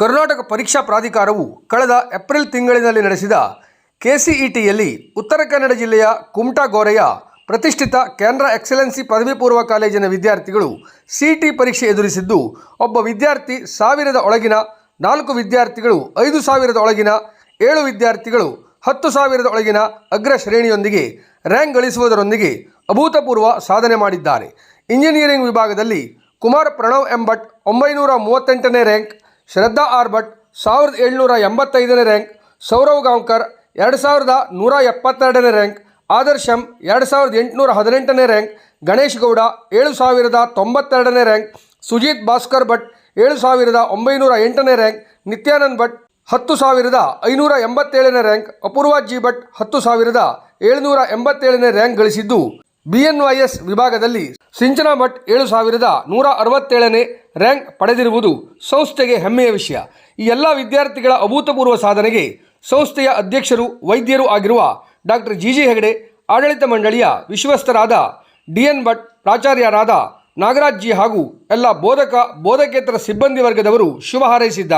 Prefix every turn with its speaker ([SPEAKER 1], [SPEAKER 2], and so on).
[SPEAKER 1] ಕರ್ನಾಟಕ ಪರೀಕ್ಷಾ ಪ್ರಾಧಿಕಾರವು ಕಳೆದ ಏಪ್ರಿಲ್ ತಿಂಗಳಿನಲ್ಲಿ ನಡೆಸಿದ ಕೆಸಿಇಟಿಯಲ್ಲಿ ಉತ್ತರ ಕನ್ನಡ ಜಿಲ್ಲೆಯ ಕುಮಟಾ ಗೋರೆಯ ಪ್ರತಿಷ್ಠಿತ ಕೆನರಾ ಎಕ್ಸಲೆನ್ಸಿ ಪದವಿ ಪೂರ್ವ ಕಾಲೇಜಿನ ವಿದ್ಯಾರ್ಥಿಗಳು ಸಿಟಿ ಪರೀಕ್ಷೆ ಎದುರಿಸಿದ್ದು, ಒಬ್ಬ ವಿದ್ಯಾರ್ಥಿ ಸಾವಿರದ ಒಳಗಿನ ನಾಲ್ಕು ವಿದ್ಯಾರ್ಥಿಗಳು, ಐದು ಸಾವಿರದ ಒಳಗಿನ ಏಳು ವಿದ್ಯಾರ್ಥಿಗಳು, ಹತ್ತು ಸಾವಿರದ ಒಳಗಿನ ಅಗ್ರ ಶ್ರೇಣಿಯೊಂದಿಗೆ ರ್ಯಾಂಕ್ ಗಳಿಸುವುದರೊಂದಿಗೆ ಅಭೂತಪೂರ್ವ ಸಾಧನೆ ಮಾಡಿದ್ದಾರೆ. ಇಂಜಿನಿಯರಿಂಗ್ ವಿಭಾಗದಲ್ಲಿ ಕುಮಾರ್ ಪ್ರಣವ್ ಎಂಬಟ್ ಒಂಬೈನೂರ ಮೂವತ್ತೆಂಟನೇ ರ್ಯಾಂಕ್ ಶ್ರದ್ಧಾ ಆರ್ಭಟ್, ಸಾವಿರದ ಏಳ್ನೂರ ಎಂಬತ್ತೈದನೇ ರ್ಯಾಂಕ್, ಸೌರವ್ ಗಾಂವ್ಕರ್, ಎರಡು ಸಾವಿರದ ನೂರ ಎಪ್ಪತ್ತೆರಡನೇ ರ್ಯಾಂಕ್, ಆದರ್ಶಂ, ಎರಡು ಸಾವಿರದ ಎಂಟುನೂರ ಹದಿನೆಂಟನೇ ರ್ಯಾಂಕ್, ಗಣೇಶ್ ಗೌಡ, ಏಳು ಸಾವಿರದ ತೊಂಬತ್ತೆರಡನೇ ರ್ಯಾಂಕ್, ಸುಜಿತ್ ಭಾಸ್ಕರ್ ಭಟ್, ಏಳು ಸಾವಿರದ ಒಂಬೈನೂರ ಎಂಟನೇ ರ್ಯಾಂಕ್, ನಿತ್ಯಾನಂದ್ ಭಟ್, ಹತ್ತು ಸಾವಿರದ ಐನೂರ ಎಂಬತ್ತೇಳನೇ ರ್ಯಾಂಕ್ ಅಪೂರ್ವ ಜಿ ಭಟ್, ಹತ್ತು ಸಾವಿರದ ಏಳುನೂರ ಎಂಬತ್ತೇಳನೇ ರ್ಯಾಂಕ್ ಗಳಿಸಿದ್ದು. ಬಿಎನ್ವೈಎಸ್ ವಿಭಾಗದಲ್ಲಿ ಸಿಂಚನಾ ಭಟ್ ಏಳು ಸಾವಿರದ ನೂರ ಅರವತ್ತೇಳನೇ ರ್ಯಾಂಕ್ ಪಡೆದಿರುವುದು ಸಂಸ್ಥೆಗೆ ಹೆಮ್ಮೆಯ ವಿಷಯ. ಈ ಎಲ್ಲ ವಿದ್ಯಾರ್ಥಿಗಳ ಅಭೂತಪೂರ್ವ ಸಾಧನೆಗೆ ಸಂಸ್ಥೆಯ ಅಧ್ಯಕ್ಷರು, ವೈದ್ಯರು ಆಗಿರುವ ಡಾಕ್ಟರ್ ಜಿ ಹೆಗಡೆ, ಆಡಳಿತ ಮಂಡಳಿಯ ವಿಶ್ವಸ್ತರಾದ ಡಿ ಎನ್ ಭಟ್, ಪ್ರಾಚಾರ್ಯರಾದ ನಾಗರಾಜ್ ಜಿ ಹಾಗೂ ಎಲ್ಲ ಬೋಧಕ, ಬೋಧಕೇತರ ಸಿಬ್ಬಂದಿ ವರ್ಗದವರು ಶುಭ ಹಾರೈಸಿದ್ದಾರೆ.